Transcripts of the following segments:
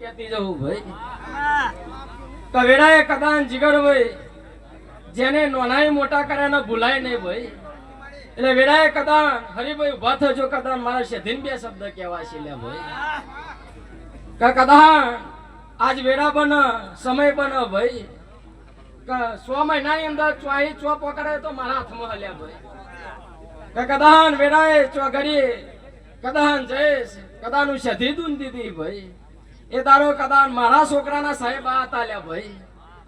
કહેતી જવું ભાઈ. કવેડાએ કદાન જીગર ભાઈ જેને નોનાઈ મોટા કર્યા ભૂલાય નહીં ભાઈ. એટલે વેડાએ કદાન હરિભાઈ ઊભા થજો કદાન મારા શેધીન બે શબ્દ કહેવા છે લે ભાઈ. કે કદાન આજ વેડા બન સમય બન ભાઈ. સો મહિનાની અંદર ચોઈ ચો પકડે તો મારા હાથમાં હલ્યા ભાઈ. કે કદાન વેડાએ ચોગડી કદાન જયેશ કદાનું શધી દૂન દીધી ભાઈ. એ તારો કદાન મારા છોકરાના સાહેબ આ હતા ભાઈ.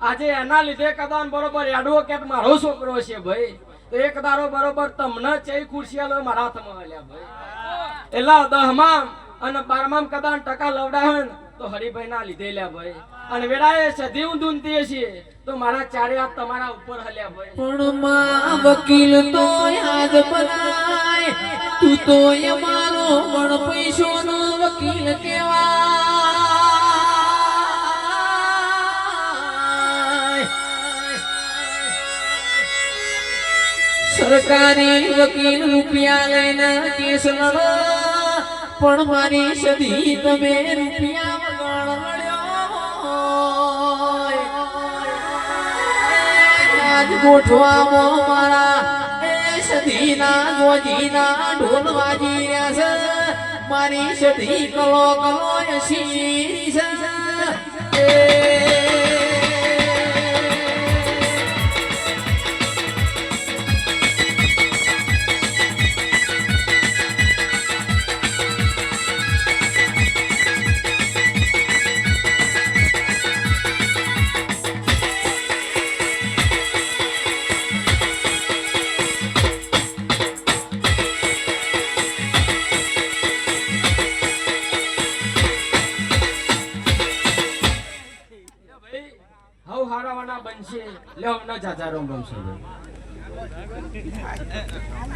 આજે એના લીધે કદાન બરોબર એડવોકેટ મારો છોકરો છે ભાઈ. તો એક દારો બરોબર તમને ચઈ ખુરશિયાલો મારા હાથમાં હલ્યા ભાઈ. એલા દહમામ અને બારમામ કદાન ટકા લવડાવે ને તો હરિભાઈ ના લીધે લ્યા ભાઈ. અને વેડાએ સધી હું ધૂનતી છીએ તો મારા ચારે હાથ તમારા ઉપર હલ્યા ભાઈ. પણ માં વકીલ તો યાદ બનાય તું તો એ મારો પણ પૈસો નો વકીલ કેવા સરકારી વકીલ રૂપિયા લઈને કેસ લડો. પણ મારી સદી તમે રૂપિયા આજ ગોઠવામાં મારા એ સદીના ગોજીના ઢોલ વાજી રહ્યા છે. મારી સધી કલો કલો શીરી હારાવાના બનશે. લેવ ન જાજા રોમ